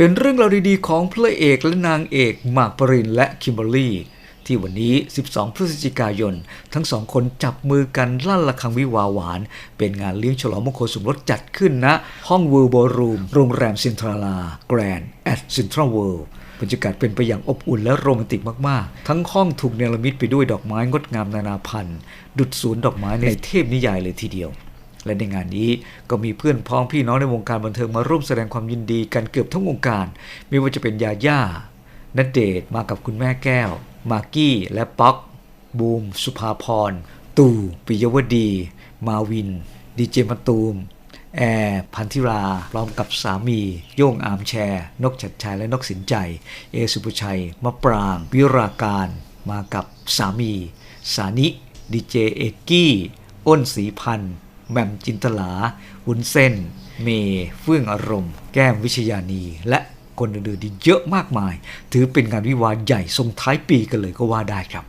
เป็นเรื่องราวดีๆของพระเอกและนางเอกหมากปรินและคิมเบอรรี่ที่วันนี้ 12 พฤศจิกายน ทั้งสองคนจับมือกันลั่นระฆังวิวาหวาน เป็นงานเลี้ยงฉลองมงคลสมรสจัดขึ้นณห้องเวิร์บอรูม โรงแรมซินทราลา แกรนด์แอดซินทราเวิลด์บรรยากาศเป็นไปอย่างอบอุ่นและโรแมนติกมาก ๆ ทั้งห้องถูกเนรมิตไปด้วยดอกไม้งดงามนานาพันธุ์ ดุจสวนดอกไม้ในเทพนิยายเลยทีเดียว และในงานนี้ก็มีเพื่อนพ้องพี่น้องในวงการบันเทิงมาร่วมแสดงความยินดีกันเกือบทั้งวงการ ไม่ว่าจะเป็นยาย่าณเดชน์มากับคุณแม่แก้ว มากกี้ และป๊อก บูม สุภาพร ตู่ปิยวดี มาวิน ดีเจมาตูม แอร์พันธิรา พร้อมกับสามี โย่งอามแชร์ นกชัดชัยและนกสินใจ เอสุภชัย มะปราง วิราการ มากับสามี สานิ ดีเจเอกกี้ อ้นสีพันธ์ แหม่มจินตลาวุ้นเส้น เมเฟื่องอารมณ์ แก้มวิชยานี และคนอื่นๆที่เยอะมากมาย ถือเป็นงานวิวาใหญ่ส่งท้ายปีกันเลยก็ว่าได้ครับ